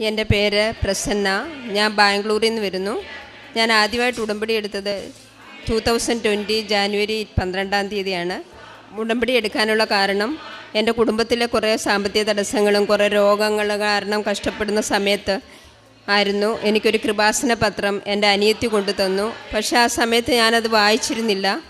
എന്റെ പേര് പ്രസന്ന. ഞാൻ ബാംഗ്ലൂരിൽ നിന്ന് വരുന്നു. ഞാൻ ആദ്യമായിട്ട് ഉടമ്പടി എടുത്തത് ടു തൗസൻഡ് ട്വന്റി ജാനുവരി പന്ത്രണ്ടാം തീയതിയാണ്. ഉടമ്പടി എടുക്കാനുള്ള കാരണം എന്റെ കുടുംബത്തിലെ കുറേ സാമ്പത്തിക തടസ്സങ്ങളും കുറേ രോഗങ്ങൾ കാരണം കഷ്ടപ്പെടുന്ന സമയത്ത് ആയിരുന്നു. എനിക്കൊരു കൃപാസന പത്രം എന്റെ അനിയത്തി കൊണ്ടു തന്നു. പക്ഷേ ആ സമയത്ത് ഞാനത് വായിച്ചിരുന്നില്ല.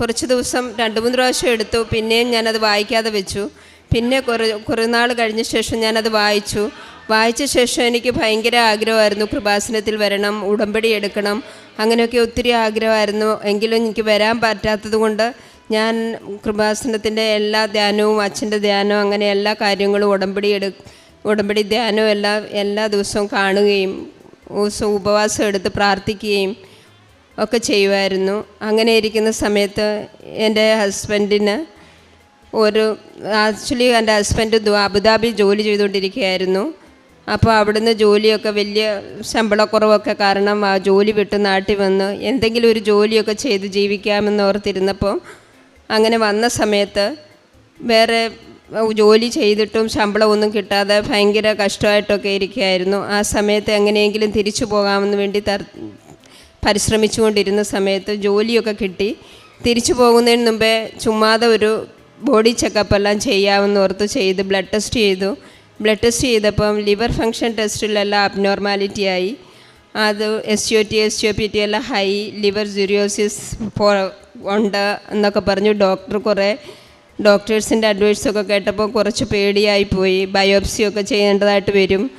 കുറച്ച് ദിവസം രണ്ട് മൂന്ന് പ്രാവശ്യം എടുത്തു. പിന്നെയും ഞാനത് വായിക്കാതെ വെച്ചു. പിന്നെ കുറേ കുറേ നാൾ കഴിഞ്ഞ ശേഷം ഞാനത് വായിച്ചു. വായിച്ച ശേഷം എനിക്ക് ഭയങ്കര ആഗ്രഹമായിരുന്നു കൃപാസനത്തിൽ വരണം ഉടമ്പടി എടുക്കണം അങ്ങനെയൊക്കെ ഒത്തിരി ആഗ്രഹമായിരുന്നു. എങ്കിലും എനിക്ക് വരാൻ പറ്റാത്തത് കൊണ്ട് ഞാൻ കൃപാസനത്തിന്റെ എല്ലാ ധ്യാനവും അച്ഛന്റെ ധ്യാനവും അങ്ങനെ എല്ലാ കാര്യങ്ങളും ഉടമ്പടി എടു ഉടമ്പടി ധ്യാനവും എല്ലാ എല്ലാ ദിവസവും കാണുകയും ദിവസവും ഉപവാസം എടുത്ത് പ്രാർത്ഥിക്കുകയും ഒക്കെ ചെയ്യുമായിരുന്നു. അങ്ങനെ ഇരിക്കുന്ന സമയത്ത് എന്റെ ഹസ്ബൻഡിന് ഒരു ആക്ച്വലി എന്റെ ഹസ്ബൻഡ് അബുദാബി ജോലി ചെയ്തുകൊണ്ടിരിക്കുകയായിരുന്നു. അപ്പോൾ അവിടുന്ന് ജോലിയൊക്കെ വലിയ ശമ്പളക്കുറവൊക്കെ കാരണം ആ ജോലി വിട്ട് നാട്ടിൽ വന്ന് എന്തെങ്കിലും ഒരു ജോലിയൊക്കെ ചെയ്ത് ജീവിക്കാമെന്ന് ഓർത്തിരുന്നപ്പോൾ അങ്ങനെ വന്ന സമയത്ത് വേറെ ജോലി ചെയ്തിട്ടും ശമ്പളമൊന്നും കിട്ടാതെ ഭയങ്കര കഷ്ടമായിട്ടൊക്കെ ഇരിക്കുകയായിരുന്നു. ആ സമയത്ത് എങ്ങനെയെങ്കിലും തിരിച്ചു പോകാമെന്ന് വേണ്ടി തർ പരിശ്രമിച്ചുകൊണ്ടിരുന്ന സമയത്ത് ജോലിയൊക്കെ കിട്ടി. തിരിച്ചു പോകുന്നതിന് മുമ്പേ ചുമ്മാതെ ഒരു ബോഡി ചെക്കപ്പ് എല്ലാം ചെയ്യാമെന്ന് ഓർത്ത് ചെയ്ത് ബ്ലഡ് ടെസ്റ്റ് ചെയ്തു. ബ്ലഡ് ടെസ്റ്റ് ചെയ്തപ്പം ലിവർ ഫങ്ഷൻ ടെസ്റ്റിലെല്ലാം അബ്നോർമാലിറ്റി ആയി അത് S U T S U P T എല്ലാം ഹൈ ലിവർ ജുരിയോസിസ് ഉണ്ട് എന്നൊക്കെ പറഞ്ഞു ഡോക്ടർ കുറേ ഡോക്ടേഴ്സിന്റെ അഡ്വൈസൊക്കെ കേട്ടപ്പോൾ കുറച്ച് പേടിയായിപ്പോയി ബയോപ്സിയൊക്കെ ചെയ്യേണ്ടതായിട്ട് വരും.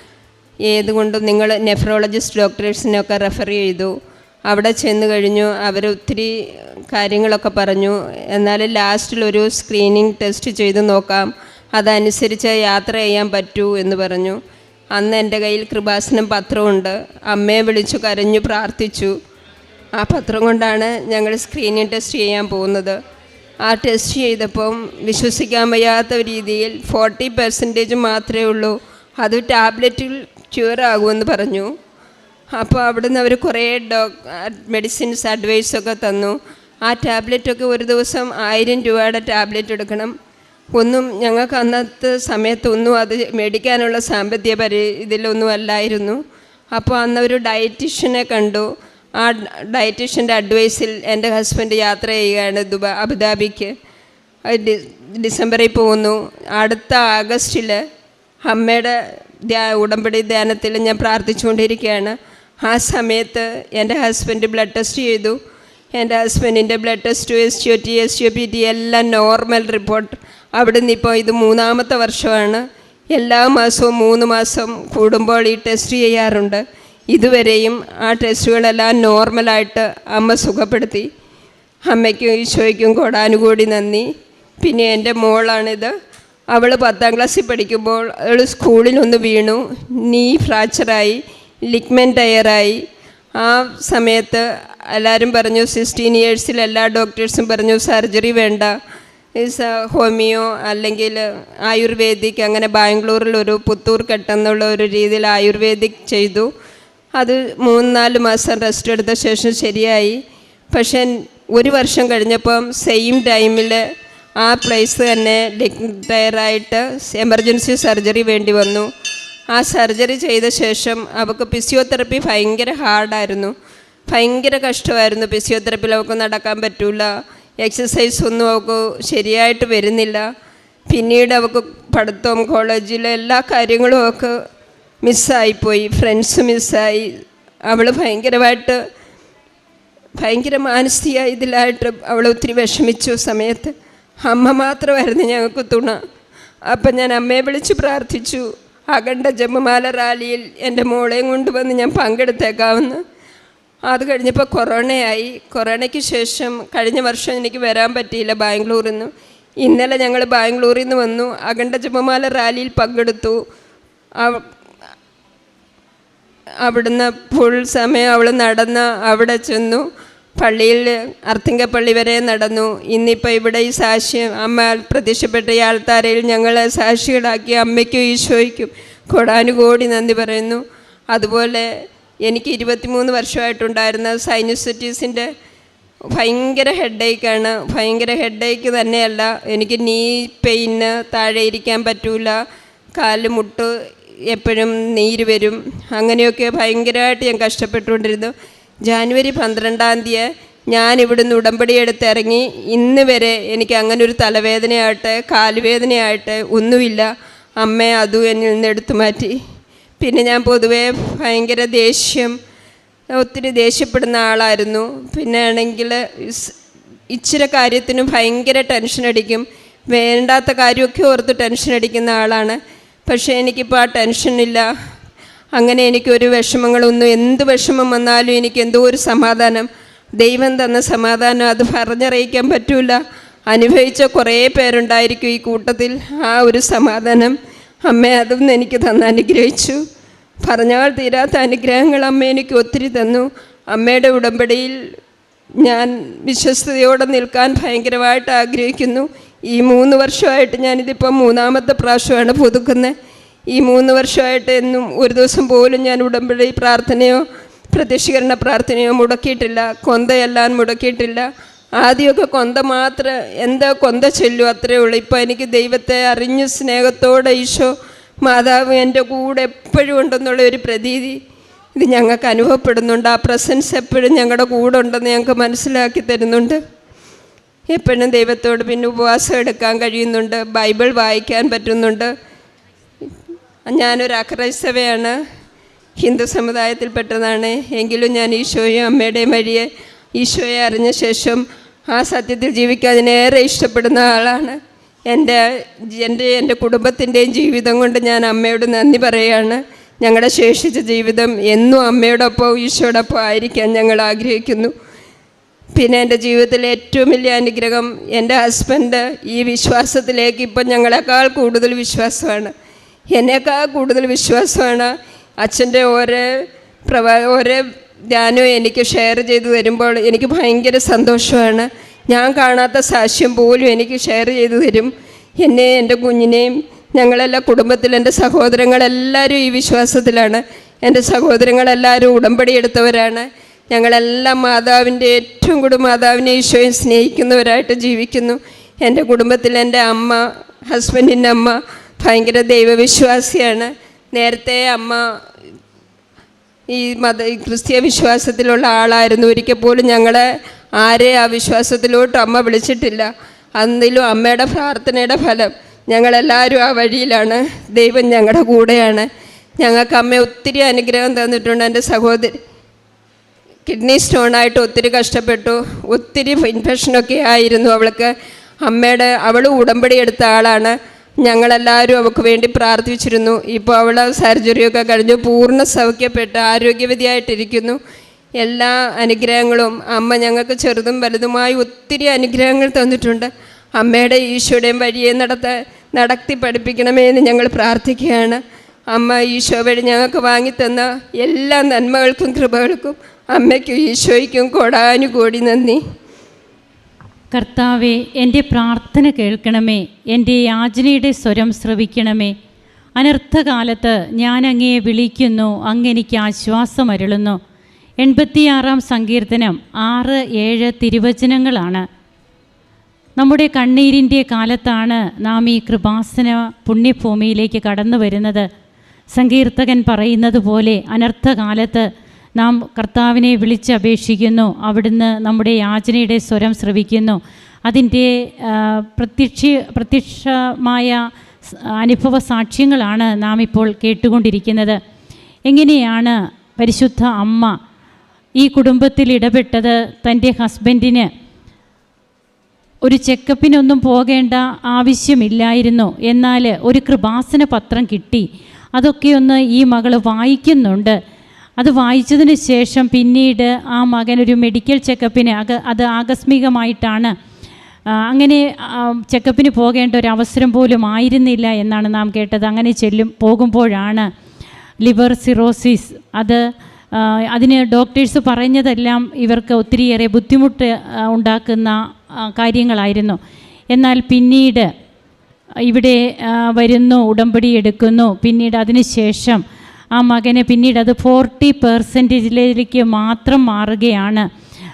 ഏതുകൊണ്ടും നിങ്ങൾ നെഫ്രോളജിസ്റ്റ് ഡോക്ടേഴ്സിനൊക്കെ റെഫർ ചെയ്തു. അവിടെ ചെന്ന് കഴിഞ്ഞു. അവർ ഒത്തിരി കാര്യങ്ങളൊക്കെ പറഞ്ഞു. എന്നാൽ ലാസ്റ്റിൽ ഒരു സ്ക്രീനിങ് ടെസ്റ്റ് ചെയ്ത് നോക്കാം. അതനുസരിച്ച് യാത്ര ചെയ്യാൻ പറ്റൂ എന്ന് പറഞ്ഞു. അന്ന് എന്റെ കയ്യിൽ കൃപാസനം പത്രമുണ്ട്. അമ്മയെ വിളിച്ചു കരഞ്ഞു പ്രാർത്ഥിച്ചു. ആ പത്രം കൊണ്ടാണ് ഞങ്ങൾ സ്ക്രീനിങ് ടെസ്റ്റ് ചെയ്യാൻ പോകുന്നത്. ആ ടെസ്റ്റ് ചെയ്തപ്പം വിശ്വസിക്കാൻ വയ്യാത്ത രീതിയിൽ ഫോർട്ടി പെർസെന്റേജ് മാത്രമേ ഉള്ളൂ. അത് ടാബ്ലറ്റിൽ ക്യൂർ ആകുമെന്ന് പറഞ്ഞു. അപ്പോൾ അവിടുന്ന് അവർ കുറേ ഡോ മെഡിസിൻസ് അഡ്വൈസൊക്കെ തന്നു. ആ ടാബ്ലറ്റൊക്കെ ഒരു ദിവസം ആയിരം രൂപയുടെ ടാബ്ലറ്റ് എടുക്കണം. ഒന്നും ഞങ്ങൾക്ക് അന്നത്തെ സമയത്തൊന്നും അത് മേടിക്കാനുള്ള സാമ്പത്തിക പരി ഇതിലൊന്നും അല്ലായിരുന്നു. അപ്പോൾ അന്ന് ഒരു ഡയറ്റീഷ്യനെ കണ്ടു. ആ ഡയറ്റീഷ്യന്റെ അഡ്വൈസിൽ എന്റെ ഹസ്ബൻഡ് യാത്ര ചെയ്യുകയാണ് ദുബാ അബുദാബിക്ക്. ഡിസംബറിൽ പോകുന്നു. അടുത്ത ആഗസ്റ്റിൽ അമ്മയുടെ ധ്യാ ഉടമ്പടി ധ്യാനത്തിൽ ഞാൻ പ്രാർത്ഥിച്ചുകൊണ്ടിരിക്കുകയാണ്. ആ സമയത്ത് എന്റെ ഹസ്ബൻഡ് ബ്ലഡ് ടെസ്റ്റ് ചെയ്തു. എന്റെ ഹസ്ബൻഡിന്റെ blood test S O T S O P T എല്ലാം നോർമൽ റിപ്പോർട്ട് അവിടുന്ന് ഇപ്പോൾ ഇത് മൂന്നാമത്തെ വർഷമാണ്. എല്ലാ മാസവും മൂന്ന് മാസം കൂടുമ്പോൾ ഈ ടെസ്റ്റ് ചെയ്യാറുണ്ട്. ഇതുവരെയും ആ ടെസ്റ്റുകളെല്ലാം നോർമലായിട്ട് അമ്മ സുഖപ്പെടുത്തി. അമ്മയ്ക്കും ഈശോയ്ക്കും കോടാനുകൂടി നന്ദി. പിന്നെ എന്റെ മോളാണിത്. അവൾ പത്താം ക്ലാസ്സിൽ പഠിക്കുമ്പോൾ അവൾ സ്കൂളിൽ ഒന്ന് വീണു. നീ ഫ്രാക്ചറായി ലിഗ്മെന്റ് ടയറായി ആ സമയത്ത് എല്ലാവരും പറഞ്ഞു സിക്സ്റ്റീൻ ഇയേഴ്സിൽ എല്ലാ ഡോക്ടേഴ്സും പറഞ്ഞു സർജറി വേണ്ട. ഈസ് ഹോമിയോ അല്ലെങ്കിൽ ആയുർവേദിക് അങ്ങനെ ബാംഗ്ലൂരിൽ ഒരു പുത്തൂർ കെട്ടെന്നുള്ള ഒരു രീതിയിൽ ആയുർവേദിക് ചെയ്തു. അത് മൂന്ന് നാല് മാസം റെസ്റ്റ് എടുത്ത ശേഷം ശരിയായി. പക്ഷേ ഒരു വർഷം കഴിഞ്ഞപ്പം സെയിം ടൈമിൽ ആ പ്ലേസ് തന്നെ ഡിക്ടയറായിട്ട് എമർജൻസി സർജറി വേണ്ടി വന്നു. ആ സർജറി ചെയ്ത ശേഷം അവൾക്ക് ഫിസിയോതെറപ്പി ഭയങ്കര ഹാർഡായിരുന്നു. ഭയങ്കര കഷ്ടമായിരുന്നു ഫിസിയോതെറപ്പിയിൽ അവൾക്ക് നടക്കാൻ പറ്റില്ല എക്സസൈസ് ഒന്നും അവൾക്ക് ശരിയായിട്ട് വരുന്നില്ല. പിന്നീട് അവൾക്ക് പഠിത്തം കോളേജിലെ എല്ലാ കാര്യങ്ങളും അവൾക്ക് മിസ്സായിപ്പോയി. ഫ്രണ്ട്സ് മിസ്സായി. അവൾ ഭയങ്കരമായിട്ട് ഭയങ്കര മാനസിക ഇതിലായിട്ട് അവൾ ഒത്തിരി വിഷമിച്ചു സമയത്ത്. അമ്മ മാത്രമായിരുന്നു ഞങ്ങൾക്ക് തുണ. അപ്പം ഞാൻ അമ്മയെ വിളിച്ച് പ്രാർത്ഥിച്ചു. അഖണ്ഡ ജപമാല റാലിയിൽ എന്റെ മോളെയും കൊണ്ടുവന്ന് ഞാൻ പങ്കെടുത്തേക്കാവുന്നു. അത് കഴിഞ്ഞപ്പോൾ കൊറോണയായി. കൊറോണയ്ക്ക് ശേഷം കഴിഞ്ഞ വർഷം എനിക്ക് വരാൻ പറ്റിയില്ല ബാംഗ്ലൂരിൽ നിന്ന്. ഇന്നലെ ഞങ്ങൾ ബാംഗ്ലൂരിൽ നിന്ന് വന്നു. അഖണ്ഡ ജപമാല റാലിയിൽ പങ്കെടുത്തു. അവ- അവിടുന്ന് ഫുൾ സമയം അവൾ നടന്ന് അവിടെ ചെന്നു. പള്ളിയിൽ അർത്തിങ്കപ്പള്ളി വരെ നടന്നു. ഇന്നിപ്പോൾ ഇവിടെ ഈ സാക്ഷ്യം അമ്മ പ്രത്യക്ഷപ്പെട്ട ഈ ആൾത്താരയിൽ ഞങ്ങളെ സാക്ഷികളാക്കി അമ്മയ്ക്കും ഈശോയ്ക്കും കൊടാനുകോടി നന്ദി പറയുന്നു. അതുപോലെ എനിക്ക് ഇരുപത്തിമൂന്ന് വർഷമായിട്ടുണ്ടായിരുന്ന സൈനസൈറ്റീസിന്റെ ഭയങ്കര ഹെഡേക്കാണ്. ഭയങ്കര ഹെഡേക്ക് തന്നെയല്ല. എനിക്ക് നീ പെയിന് താഴെ ഇരിക്കാൻ പറ്റൂല. കാൽ മുട്ട് എപ്പോഴും നീര് വരും. അങ്ങനെയൊക്കെ ഭയങ്കരമായിട്ട് ഞാൻ കഷ്ടപ്പെട്ടുകൊണ്ടിരുന്നു. ജാനുവരി പന്ത്രണ്ടാം തീയതി ഞാൻ ഇവിടുന്ന് ഉടമ്പടി എടുത്ത് ഇറങ്ങി ഇന്ന് വരെ എനിക്ക് അങ്ങനെ ഒരു തലവേദനയായിട്ട് കാലുവേദനയായിട്ട് ഒന്നുമില്ല. അമ്മ അതും എന്നിൽ നിന്ന് എടുത്തു മാറ്റി. പിന്നെ ഞാൻ പൊതുവേ ഭയങ്കര ദേഷ്യം ഒത്തിരി ദേഷ്യപ്പെടുന്ന ആളായിരുന്നു. പിന്നെ ആണെങ്കിൽ ഇച്ചിരി കാര്യത്തിനും ഭയങ്കര ടെൻഷൻ അടിക്കും. വേണ്ടാത്ത കാര്യമൊക്കെ ഓർത്ത് ടെൻഷൻ അടിക്കുന്ന ആളാണ്. പക്ഷേ എനിക്കിപ്പോൾ ആ ടെൻഷനില്ല. അങ്ങനെ എനിക്കൊരു വിഷമങ്ങളൊന്നും എന്ത് വിഷമം വന്നാലും എനിക്ക് എന്തോ ഒരു സമാധാനം. ദൈവം തന്ന സമാധാനം അത് പറഞ്ഞറിയിക്കാൻ പറ്റൂല. അനുഭവിച്ച കുറേ പേരുണ്ടായിരിക്കും ഈ കൂട്ടത്തിൽ. ആ ഒരു സമാധാനം അമ്മ അതും എനിക്ക് തന്ന് അനുഗ്രഹിച്ചു. പറഞ്ഞാൽ തീരാത്ത അനുഗ്രഹങ്ങൾ അമ്മ എനിക്ക് ഒത്തിരി തന്നു. അമ്മയുടെ ഉടമ്പടിയിൽ ഞാൻ വിശ്വസ്തയോടെ നിൽക്കാൻ ഭയങ്കരമായിട്ട് ആഗ്രഹിക്കുന്നു. ഈ മൂന്ന് വർഷമായിട്ട് ഞാനിതിപ്പം മൂന്നാമത്തെ പ്രാവശ്യമാണ് പുതുക്കുന്നത്. ഈ മൂന്ന് വർഷമായിട്ട് എന്നും ഒരു ദിവസം പോലും ഞാൻ ഉടമ്പടി പ്രാർത്ഥനയോ പ്രത്യക്ഷീകരണ പ്രാർത്ഥനയോ മുടക്കിയിട്ടില്ല. കൊന്തയെല്ലാം മുടക്കിയിട്ടില്ല. ആദ്യമൊക്കെ കൊന്ത മാത്രം എന്താ കൊന്ത ചെല്ലു അത്രയേ ഉള്ളൂ. ഇപ്പോൾ എനിക്ക് ദൈവത്തെ അറിഞ്ഞു സ്നേഹത്തോടെ ഈശോ മാതാവ് എന്റെ കൂടെ എപ്പോഴും ഉണ്ടെന്നുള്ള ഒരു പ്രതീതി ഇത് ഞങ്ങൾക്ക് അനുഭവപ്പെടുന്നുണ്ട്. ആ പ്രസൻസ് എപ്പോഴും ഞങ്ങളുടെ കൂടെ ഉണ്ടെന്ന് ഞങ്ങൾക്ക് മനസ്സിലാക്കി തരുന്നുണ്ട്. എപ്പോഴും ദൈവത്തോട് പിന്നെ ഉപവാസം എടുക്കാൻ കഴിയുന്നുണ്ട്. ബൈബിൾ വായിക്കാൻ പറ്റുന്നുണ്ട്. ഞാനൊരു അക്രൈസ്തവയാണ് ഹിന്ദു സമുദായത്തിൽപ്പെട്ടതാണ് എങ്കിലും ഞാൻ ഈശോയും അമ്മയുടെയും വഴിയെ ഈശോയെ അറിഞ്ഞ ശേഷം ആ സത്യത്തിൽ ജീവിക്കാൻ അതിനേറെ ഇഷ്ടപ്പെടുന്ന ആളാണ്. എന്റെ എന്റെ എന്റെ കുടുംബത്തിന്റെയും ജീവിതം കൊണ്ട് ഞാൻ അമ്മയോട് നന്ദി പറയുകയാണ് ഞങ്ങളുടെ ശേഷിച്ച ജീവിതം എന്നും അമ്മയോടൊപ്പം ഈശോടൊപ്പം ആയിരിക്കാൻ ഞങ്ങൾ ആഗ്രഹിക്കുന്നു. പിന്നെ എന്റെ ജീവിതത്തിലെ ഏറ്റവും വലിയ അനുഗ്രഹം എന്റെ ഹസ്ബൻഡ് ഈ വിശ്വാസത്തിലേക്ക് ഇപ്പം ഞങ്ങളെക്കാൾ കൂടുതൽ വിശ്വാസമാണ്. എന്നേക്കാൾ കൂടുതൽ വിശ്വാസമാണ് അച്ഛന്റെ ഓരോ പ്രവാ ഓരോ ധ്യാനവും എനിക്ക് ഷെയർ ചെയ്ത് തരുമ്പോൾ എനിക്ക് ഭയങ്കര സന്തോഷമാണ്. ഞാൻ കാണാത്ത സാക്ഷ്യം പോലും എനിക്ക് ഷെയർ ചെയ്തു തരും. എന്നെ എന്റെ കുഞ്ഞിനെയും ഞങ്ങളെല്ലാം കുടുംബത്തിൽ എന്റെ സഹോദരങ്ങളെല്ലാവരും ഈ വിശ്വാസത്തിലാണ്. എന്റെ സഹോദരങ്ങളെല്ലാവരും ഉടമ്പടി എടുത്തവരാണ്. ഞങ്ങളെല്ലാം മാതാവിന്റെ ഏറ്റവും കൂടുതൽ മാതാവിനെ ഈശോയെ സ്നേഹിക്കുന്നവരായിട്ട് ജീവിക്കുന്നു. എന്റെ കുടുംബത്തിൽ എന്റെ അമ്മ ഹസ്ബൻഡിന്റെ അമ്മ ഭയങ്കര ദൈവവിശ്വാസിയാണ്. നേരത്തെ അമ്മ ഈ മത ക്രിസ്തീയ വിശ്വാസത്തിലുള്ള ആളായിരുന്നു. ഒരിക്കൽ പോലും ഞങ്ങളെ ആരെ ആ വിശ്വാസത്തിലോട്ട് അമ്മ വിളിച്ചിട്ടില്ല. അന്നിലും അമ്മയുടെ പ്രാർത്ഥനയുടെ ഫലം ഞങ്ങളെല്ലാവരും ആ വഴിയിലാണ്. ദൈവം ഞങ്ങളുടെ കൂടെയാണ്. ഞങ്ങൾക്ക് അമ്മ ഒത്തിരി അനുഗ്രഹം തന്നിട്ടുണ്ട്. എന്റെ സഹോദരി കിഡ്നി സ്റ്റോണായിട്ട് ഒത്തിരി കഷ്ടപ്പെട്ടു. ഒത്തിരി ഇൻഫെക്ഷനൊക്കെ ആയിരുന്നു അവൾക്ക്. അമ്മയുടെ അവൾ ഉടമ്പടി എടുത്ത ആളാണ്. ഞങ്ങളെല്ലാവരും അവൾക്ക് വേണ്ടി പ്രാർത്ഥിച്ചിരുന്നു. ഇപ്പോൾ അവൾ സർജറിയൊക്കെ കഴിഞ്ഞു. പൂർണ സൗഖ്യപ്പെട്ട് ആരോഗ്യവതിയായിട്ടിരിക്കുന്നു. എല്ലാ അനുഗ്രഹങ്ങളും അമ്മ ഞങ്ങൾക്ക് ചെറുതും വലുതുമായി ഒത്തിരി അനുഗ്രഹങ്ങൾ തന്നിട്ടുണ്ട്. അമ്മയുടെ ഈശോയുടെയും വഴിയെ നടത്ത നടത്തി പഠിപ്പിക്കണമേ എന്ന് ഞങ്ങൾ പ്രാർത്ഥിക്കുകയാണ്. അമ്മ ഈശോ വഴി ഞങ്ങൾക്ക് വാങ്ങിത്തന്ന എല്ലാ നന്മകൾക്കും കൃപകൾക്കും അമ്മയ്ക്കും ഈശോയ്ക്കും കോടാനുകോടി നന്ദി. കർത്താവെ എന്റെ പ്രാർത്ഥന കേൾക്കണമേ. എന്റെ യാചനയുടെ സ്വരം ശ്രവിക്കണമേ. അനർത്ഥകാലത്ത് ഞാൻ അങ്ങയെ വിളിക്കുന്നു അങ്ങെനിക്ക് ആശ്വാസമരുളുന്നു. എൺപത്തിയാറാം സങ്കീർത്തനം ആറ് ഏഴ് തിരുവചനങ്ങളാണ്. നമ്മുടെ കണ്ണീരിന്റെ കാലത്താണ് നാം ഈ കൃപാസന പുണ്യഭൂമിയിലേക്ക് കടന്നു വരുന്നത്. സങ്കീർത്തകൻ പറയുന്നത് പോലെ അനർത്ഥകാലത്ത് നാം കർത്താവിനെ വിളിച്ചപേക്ഷിക്കുന്നു അവിടുന്ന് നമ്മുടെ യാചനയുടെ സ്വരം ശ്രവിക്കുന്നു. അതിന്റെ പ്രത്യക്ഷ പ്രത്യക്ഷമായ അനുഭവ സാക്ഷ്യങ്ങളാണ് നാം ഇപ്പോൾ കേട്ടുകൊണ്ടിരിക്കുന്നത്. എങ്ങനെയാണ് പരിശുദ്ധ അമ്മ ഈ കുടുംബത്തിൽ ഇടപെട്ടത്? തന്റെ ഹസ്ബൻഡിന് ഒരു ചെക്കപ്പിനൊന്നും പോകേണ്ട ആവശ്യമില്ലായിരുന്നു. എന്നാൽ ഒരു കൃപാസന പത്രം കിട്ടി. അതൊക്കെ ഒന്ന് ഈ മകൾ വായിക്കുന്നുണ്ട്. അത് വായിച്ചതിന് ശേഷം പിന്നീട് ആ മകൻ ഒരു മെഡിക്കൽ ചെക്കപ്പിന് അക അത് ആകസ്മികമായിട്ടാണ്. അങ്ങനെ ചെക്കപ്പിന് പോകേണ്ട ഒരു അവസരം പോലും ആയിരുന്നില്ല എന്നാണ് നാം കേട്ടത്. അങ്ങനെ ചെല്ലും പോകുമ്പോഴാണ് ലിവർ സിറോസിസ്. അത് അതിന് ഡോക്ടേഴ്സ് പറഞ്ഞതെല്ലാം ഇവർക്ക് ഒത്തിരിയേറെ ബുദ്ധിമുട്ട് ഉണ്ടാക്കുന്ന കാര്യങ്ങളായിരുന്നു. എന്നാൽ പിന്നീട് ഇവിടെ വരുന്നു ഉടമ്പടി എടുക്കുന്നു. പിന്നീട് അതിന് ശേഷം ആ മകനെ പിന്നീട് അത് ഫോർട്ടി പെർസെന്റേജിലേക്ക് മാത്രം മാറുകയാണ്.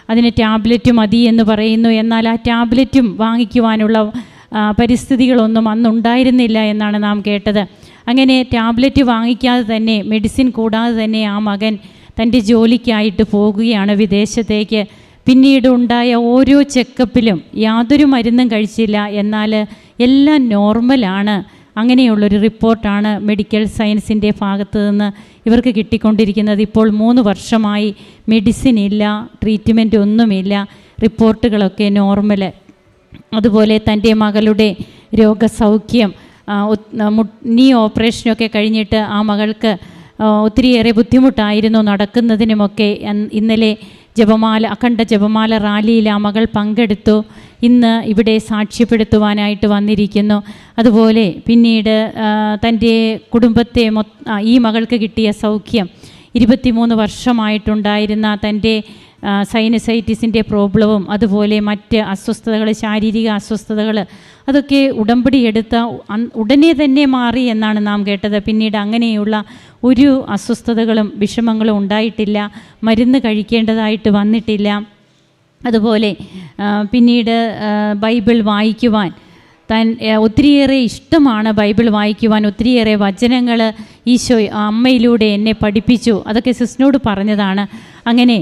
അതിന് ടാബ്ലറ്റ് മതി എന്ന് പറയുന്നു. എന്നാൽ ആ ടാബ്ലറ്റും വാങ്ങിക്കുവാനുള്ള പരിസ്ഥിതികളൊന്നും അന്നുണ്ടായിരുന്നില്ല എന്നാണ് നാം കേട്ടത്. അങ്ങനെ ടാബ്ലറ്റ് വാങ്ങിക്കാതെ തന്നെ മെഡിസിൻ കൂടാതെ തന്നെ ആ മകൻ തന്റെ ജോലിക്കായിട്ട് പോകുകയാണ് വിദേശത്തേക്ക്. പിന്നീട് ഉണ്ടായ ഓരോ ചെക്കപ്പിലും യാതൊരു മരുന്നും കഴിച്ചില്ല. എന്നാൽ എല്ലാം നോർമലാണ് അങ്ങനെയുള്ളൊരു റിപ്പോർട്ടാണ് മെഡിക്കൽ സയൻസിന്റെ ഭാഗത്തു നിന്ന് ഇവർക്ക് കിട്ടിക്കൊണ്ടിരിക്കുന്നത്. ഇപ്പോൾ മൂന്ന് വർഷമായി മെഡിസിൻ ഇല്ല ട്രീറ്റ്മെന്റ് ഒന്നുമില്ല റിപ്പോർട്ടുകളൊക്കെ നോർമൽ. അതുപോലെ തന്റെ മകളുടെ രോഗസൗഖ്യം നീ ഓപ്പറേഷനൊക്കെ കഴിഞ്ഞിട്ട് ആ മകൾക്ക് ഒത്തിരിയേറെ ബുദ്ധിമുട്ടായിരുന്നു നടക്കുന്നതിനുമൊക്കെ. ഇന്നലെ ജപമാല അഖണ്ഡ ജപമാല റാലിയിൽ ആ മകൾ പങ്കെടുത്തു. ഇന്ന് ഇവിടെ സാക്ഷ്യപ്പെടുത്തുവാനായിട്ട് വന്നിരിക്കുന്നു. അതുപോലെ പിന്നീട് തന്റെ കുടുംബത്തെ ഈ മകൾക്ക് കിട്ടിയ സൗഖ്യം. ഇരുപത്തിമൂന്ന് വർഷമായിട്ടുണ്ടായിരുന്ന തന്റെ സൈനസൈറ്റിസിന്റെ പ്രോബ്ലവും അതുപോലെ മറ്റ് അസ്വസ്ഥതകൾ ശാരീരിക അസ്വസ്ഥതകൾ അതൊക്കെ ഉടമ്പടി എടുത്ത ഉടനെ തന്നെ മാറി എന്നാണ് നാം കേട്ടത്. പിന്നീട് അങ്ങനെയുള്ള ഒരു അസ്വസ്ഥതകളും വിഷമങ്ങളും ഉണ്ടായിട്ടില്ല. മരുന്ന് കഴിക്കേണ്ടതായിട്ട് വന്നിട്ടില്ല. അതുപോലെ പിന്നീട് ബൈബിൾ വായിക്കുവാൻ താൻ ഒത്തിരിയേറെ ഇഷ്ടമാണ് ബൈബിൾ വായിക്കുവാൻ ഒത്തിരിയേറെ വചനങ്ങൾ ഈശോ അമ്മയിലൂടെ എന്നെ പഠിപ്പിച്ചു. അതൊക്കെ സിസ്റ്റിനോട് പറഞ്ഞതാണ്. അങ്ങനെ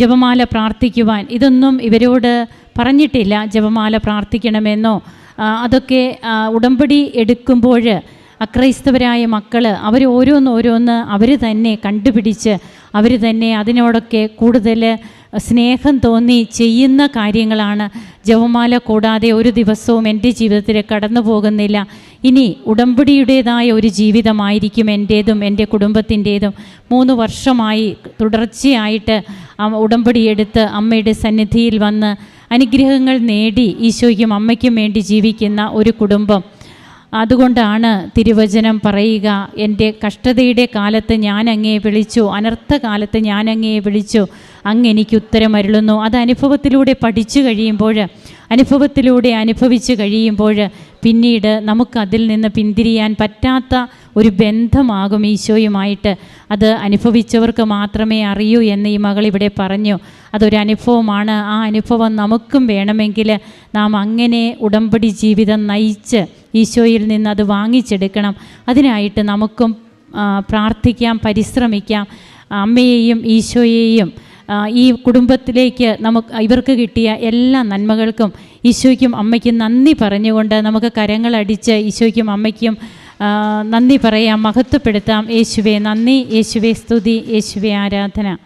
ജപമാല പ്രാർത്ഥിക്കുവാൻ. ഇതൊന്നും ഇവരോട് പറഞ്ഞിട്ടില്ല ജപമാല പ്രാർത്ഥിക്കണമെന്നോ. അതൊക്കെ ഉടമ്പടി എടുക്കുമ്പോൾ അക്രൈസ്തവരായ മക്കൾ അവർ ഓരോന്ന് ഓരോന്ന് അവർ തന്നെ കണ്ടുപിടിച്ച് അവർ തന്നെ അതിനോടൊക്കെ കൂടുതൽ സ്നേഹം തോന്നി ചെയ്യുന്ന കാര്യങ്ങളാണ് ജപമാല കൂടാതെ ഒരു ദിവസവും എന്റെ ജീവിതത്തിൽ കടന്നു പോകുന്നില്ല. ഇനി ഉടമ്പടിയുടേതായ ഒരു ജീവിതമായിരിക്കും എന്റേതും എന്റെ കുടുംബത്തിന്റേതും. മൂന്ന് വർഷമായി തുടർച്ചയായിട്ട് ഉടമ്പടി എടുത്ത് അമ്മയുടെ സന്നിധിയിൽ വന്ന് അനുഗ്രഹങ്ങൾ നേടി ഈശോയ്ക്കും അമ്മയ്ക്കും വേണ്ടി ജീവിക്കുന്ന ഒരു കുടുംബം. അതുകൊണ്ടാണ് തിരുവചനം പറയുക എന്റെ കഷ്ടതയുടെ കാലത്ത് ഞാൻ അങ്ങയെ വിളിച്ചു അനർത്ഥ കാലത്ത് ഞാൻ അങ്ങയെ വിളിച്ചു അങ്ങ് എനിക്ക് ഉത്തരമരുളുന്നു അത് അനുഭവത്തിലൂടെ പഠിച്ചു കഴിയുമ്പോൾ അനുഭവത്തിലൂടെ അനുഭവിച്ചു കഴിയുമ്പോൾ പിന്നീട് നമുക്കതിൽ നിന്ന് പിന്തിരിയാൻ പറ്റാത്ത ഒരു ബന്ധമാകും ഈശോയുമായിട്ട്. അത് അനുഭവിച്ചവർക്ക് മാത്രമേ അറിയൂ എന്ന് ഈ മകൾ ഇവിടെ പറഞ്ഞു. അതൊരു അനുഭവമാണ്. ആ അനുഭവം നമുക്കും വേണമെങ്കിൽ നാം അങ്ങനെ ഉടമ്പടി ജീവിതം നയിച്ച് ഈശോയിൽ നിന്ന് അത് വാങ്ങിച്ചെടുക്കണം. അതിനായിട്ട് നമുക്കും പ്രാർത്ഥിക്കാം പരിശ്രമിക്കാം. അമ്മയെയും ഈശോയെയും ഈ കുടുംബത്തിലേക്ക് നമുക്ക് ഇവർക്ക് കിട്ടിയ എല്ലാ നന്മകൾക്കും ഈശോയ്ക്കും അമ്മയ്ക്കും നന്ദി പറഞ്ഞുകൊണ്ട് നമുക്ക് കരങ്ങളടിച്ച് ഈശോയ്ക്കും അമ്മയ്ക്കും നന്ദി പറയാം മഹത്വപ്പെടുത്താം. യേശുവെ നന്ദി. യേശുവെ സ്തുതി. യേശുവെ ആരാധന.